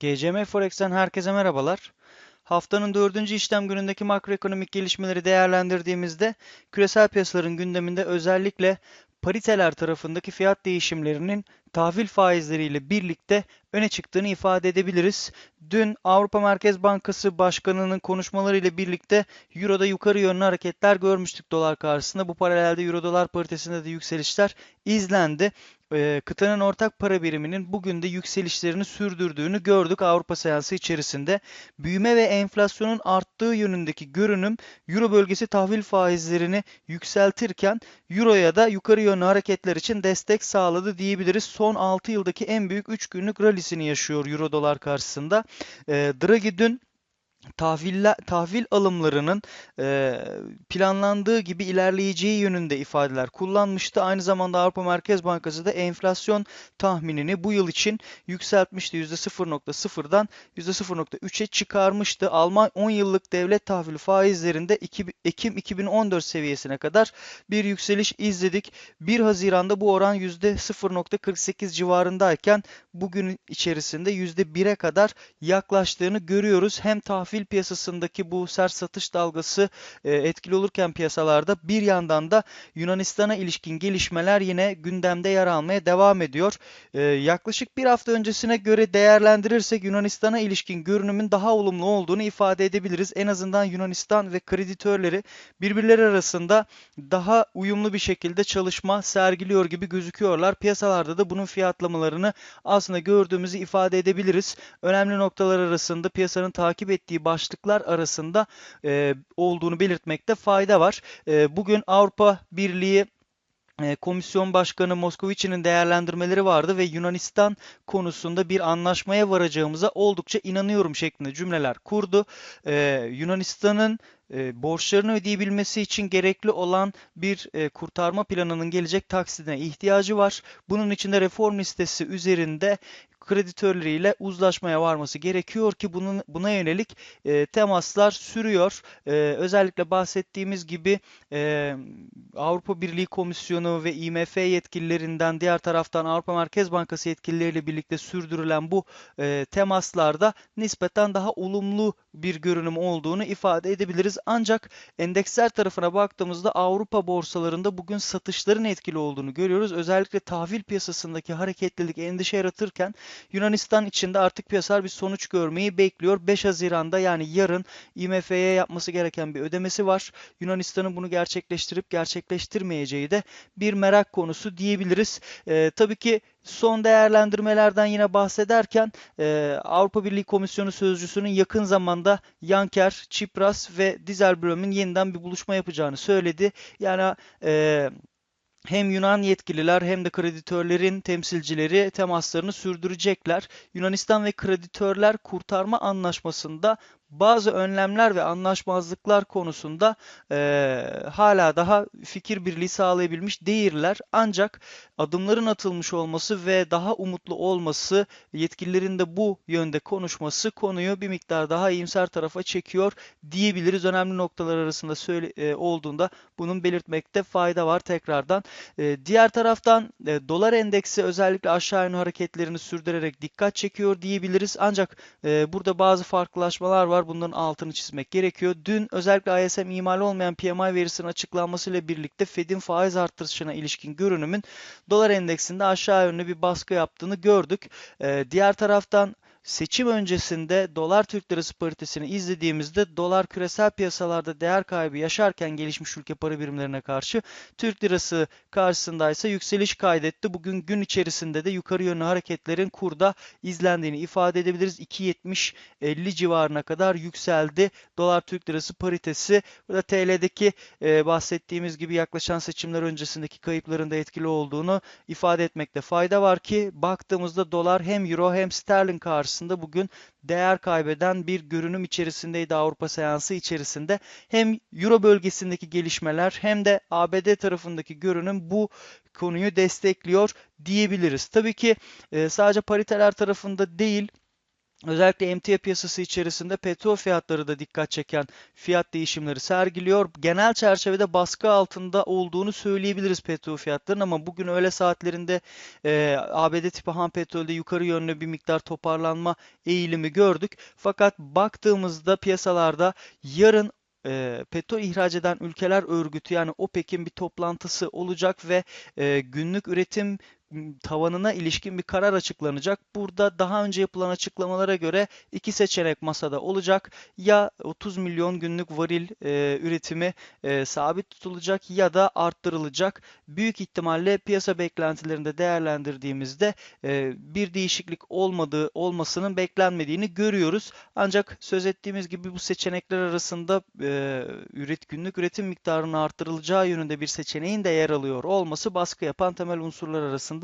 GCM Forex'ten herkese merhabalar. Haftanın dördüncü işlem günündeki makroekonomik gelişmeleri değerlendirdiğimizde küresel piyasaların gündeminde özellikle pariteler tarafındaki fiyat değişimlerinin tahvil faizleriyle birlikte öne çıktığını ifade edebiliriz. Dün Avrupa Merkez Bankası Başkanı'nın konuşmalarıyla birlikte Euro'da yukarı yönlü hareketler görmüştük dolar karşısında. Bu paralelde Euro dolar paritesinde de yükselişler izlendi. Ee, kıtanın ortak para biriminin bugün de yükselişlerini sürdürdüğünü gördük Avrupa seansı içerisinde. Büyüme ve enflasyonun arttığı yönündeki görünüm Euro bölgesi tahvil faizlerini yükseltirken Euro'ya da yukarı yönlü hareketler için destek sağladı diyebiliriz. Son 6 yıldaki en büyük 3 günlük rallisini yaşıyor Euro dolar karşısında. Ee, Draghi dün tahviller, tahvil alımlarının e, planlandığı gibi ilerleyeceği yönünde ifadeler kullanmıştı. Aynı zamanda Avrupa Merkez Bankası da enflasyon tahminini bu yıl için yükseltmişti. %0.0'dan %0.3'e çıkarmıştı. Alman 10 yıllık devlet tahvili faizlerinde Ekim 2014 seviyesine kadar bir yükseliş izledik. 1 Haziran'da bu oran %0.48 civarındayken bugün içerisinde %1'e kadar yaklaştığını görüyoruz. Hem tahvil tahvil piyasasındaki bu sert satış dalgası e, etkili olurken piyasalarda bir yandan da Yunanistan'a ilişkin gelişmeler yine gündemde yer almaya devam ediyor. E, yaklaşık bir hafta öncesine göre değerlendirirsek Yunanistan'a ilişkin görünümün daha olumlu olduğunu ifade edebiliriz. En azından Yunanistan ve kreditörleri birbirleri arasında daha uyumlu bir şekilde çalışma sergiliyor gibi gözüküyorlar. Piyasalarda da bunun fiyatlamalarını aslında gördüğümüzü ifade edebiliriz. Önemli noktalar arasında piyasanın takip ettiği başlıklar arasında e, olduğunu belirtmekte fayda var. E, bugün Avrupa Birliği e, Komisyon Başkanı Moskovici'nin değerlendirmeleri vardı ve Yunanistan konusunda bir anlaşmaya varacağımıza oldukça inanıyorum şeklinde cümleler kurdu. Ee, Yunanistan'ın e, borçlarını ödeyebilmesi için gerekli olan bir e, kurtarma planının gelecek taksidine ihtiyacı var. Bunun için de reform listesi üzerinde kreditörleriyle uzlaşmaya varması gerekiyor ki bunun buna yönelik e, temaslar sürüyor. E, özellikle bahsettiğimiz gibi e, Avrupa Birliği Komisyonu ve IMF yetkililerinden diğer taraftan Avrupa Merkez Bankası yetkilileriyle birlikte sürdürülen bu e, temaslarda nispeten daha olumlu bir görünüm olduğunu ifade edebiliriz. Ancak endeksler tarafına baktığımızda Avrupa borsalarında bugün satışların etkili olduğunu görüyoruz. Özellikle tahvil piyasasındaki hareketlilik endişe yaratırken Yunanistan içinde artık piyasalar bir sonuç görmeyi bekliyor. 5 Haziran'da yani yarın IMF'ye yapması gereken bir ödemesi var. Yunanistan'ın bunu gerçekleştirip gerçekleştirmeyeceği de bir merak konusu diyebiliriz. Ee, tabii ki son değerlendirmelerden yine bahsederken e, Avrupa Birliği Komisyonu Sözcüsü'nün yakın zamanda Yanker, Çipras ve Dizelbröm'ün yeniden bir buluşma yapacağını söyledi. Yani e, hem Yunan yetkililer hem de kreditörlerin temsilcileri temaslarını sürdürecekler. Yunanistan ve kreditörler kurtarma anlaşmasında bazı önlemler ve anlaşmazlıklar konusunda e, hala daha fikir birliği sağlayabilmiş değiller. Ancak adımların atılmış olması ve daha umutlu olması, yetkililerin de bu yönde konuşması konuyu bir miktar daha iyimser tarafa çekiyor diyebiliriz. Önemli noktalar arasında söyle, e, olduğunda bunun belirtmekte fayda var tekrardan. E, diğer taraftan e, dolar endeksi özellikle aşağı yönlü hareketlerini sürdürerek dikkat çekiyor diyebiliriz. Ancak e, burada bazı farklılaşmalar var. Bunların altını çizmek gerekiyor. Dün özellikle ISM imal olmayan PMI verisinin açıklanmasıyla birlikte Fed'in faiz artışına ilişkin görünümün dolar endeksinde aşağı yönlü bir baskı yaptığını gördük. Ee, diğer taraftan Seçim öncesinde dolar Türk lirası paritesini izlediğimizde dolar küresel piyasalarda değer kaybı yaşarken gelişmiş ülke para birimlerine karşı Türk lirası karşısında ise yükseliş kaydetti. Bugün gün içerisinde de yukarı yönlü hareketlerin kurda izlendiğini ifade edebiliriz. 2.70-50 civarına kadar yükseldi dolar Türk lirası paritesi. Burada TL'deki e, bahsettiğimiz gibi yaklaşan seçimler öncesindeki kayıpların da etkili olduğunu ifade etmekte fayda var ki baktığımızda dolar hem euro hem sterlin karşısında karşısında bugün değer kaybeden bir görünüm içerisindeydi Avrupa seansı içerisinde. Hem Euro bölgesindeki gelişmeler hem de ABD tarafındaki görünüm bu konuyu destekliyor diyebiliriz. Tabii ki sadece pariteler tarafında değil Özellikle emtia piyasası içerisinde petrol fiyatları da dikkat çeken fiyat değişimleri sergiliyor. Genel çerçevede baskı altında olduğunu söyleyebiliriz petrol fiyatlarının ama bugün öğle saatlerinde e, ABD tipi ham petrolde yukarı yönlü bir miktar toparlanma eğilimi gördük. Fakat baktığımızda piyasalarda yarın e, petrol ihraç eden ülkeler örgütü yani OPEC'in bir toplantısı olacak ve e, günlük üretim tavanına ilişkin bir karar açıklanacak. Burada daha önce yapılan açıklamalara göre iki seçenek masada olacak. Ya 30 milyon günlük varil e, üretimi e, sabit tutulacak ya da arttırılacak. Büyük ihtimalle piyasa beklentilerinde değerlendirdiğimizde e, bir değişiklik olmadığı olmasının beklenmediğini görüyoruz. Ancak söz ettiğimiz gibi bu seçenekler arasında e, üret günlük üretim miktarının arttırılacağı yönünde bir seçeneğin de yer alıyor olması baskı yapan temel unsurlar arasında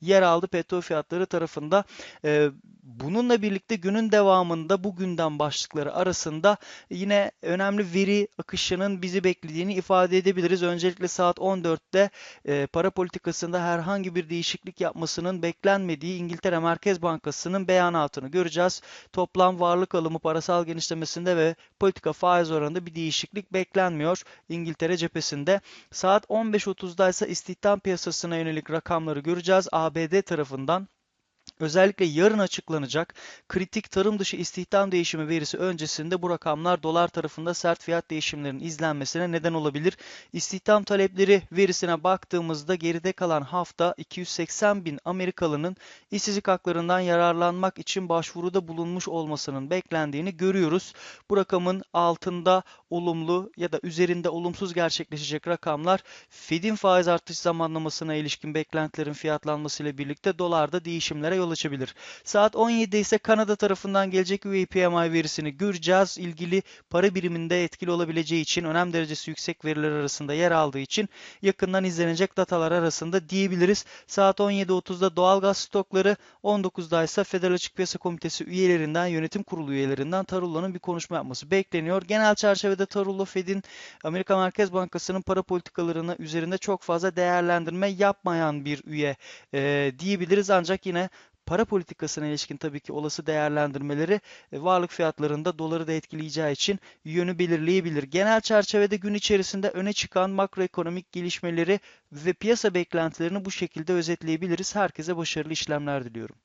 yer aldı petrol fiyatları tarafında. E, bununla birlikte günün devamında bu gündem başlıkları arasında yine önemli veri akışının bizi beklediğini ifade edebiliriz. Öncelikle saat 14'te e, para politikasında herhangi bir değişiklik yapmasının beklenmediği İngiltere Merkez Bankası'nın beyanatını göreceğiz. Toplam varlık alımı parasal genişlemesinde ve politika faiz oranında bir değişiklik beklenmiyor İngiltere cephesinde. Saat 15.30'da ise istihdam piyasasına yönelik rakamları göreceğiz. ABD tarafından Özellikle yarın açıklanacak kritik tarım dışı istihdam değişimi verisi öncesinde bu rakamlar dolar tarafında sert fiyat değişimlerinin izlenmesine neden olabilir. İstihdam talepleri verisine baktığımızda geride kalan hafta 280 bin Amerikalının işsizlik haklarından yararlanmak için başvuruda bulunmuş olmasının beklendiğini görüyoruz. Bu rakamın altında olumlu ya da üzerinde olumsuz gerçekleşecek rakamlar Fed'in faiz artış zamanlamasına ilişkin beklentilerin fiyatlanmasıyla birlikte dolarda değişimlere yol açabilir. Saat 17'de ise Kanada tarafından gelecek UA PMI verisini göreceğiz. İlgili para biriminde etkili olabileceği için önem derecesi yüksek veriler arasında yer aldığı için yakından izlenecek datalar arasında diyebiliriz. Saat 17.30'da doğalgaz stokları, 19'da ise Federal Açık Piyasa Komitesi üyelerinden, yönetim kurulu üyelerinden Tarullo'nun bir konuşma yapması bekleniyor. Genel çerçevede Tarullo Fed'in Amerika Merkez Bankası'nın para politikalarını üzerinde çok fazla değerlendirme yapmayan bir üye e, diyebiliriz. Ancak yine para politikasına ilişkin tabii ki olası değerlendirmeleri e, varlık fiyatlarında doları da etkileyeceği için yönü belirleyebilir. Genel çerçevede gün içerisinde öne çıkan makroekonomik gelişmeleri ve piyasa beklentilerini bu şekilde özetleyebiliriz. Herkese başarılı işlemler diliyorum.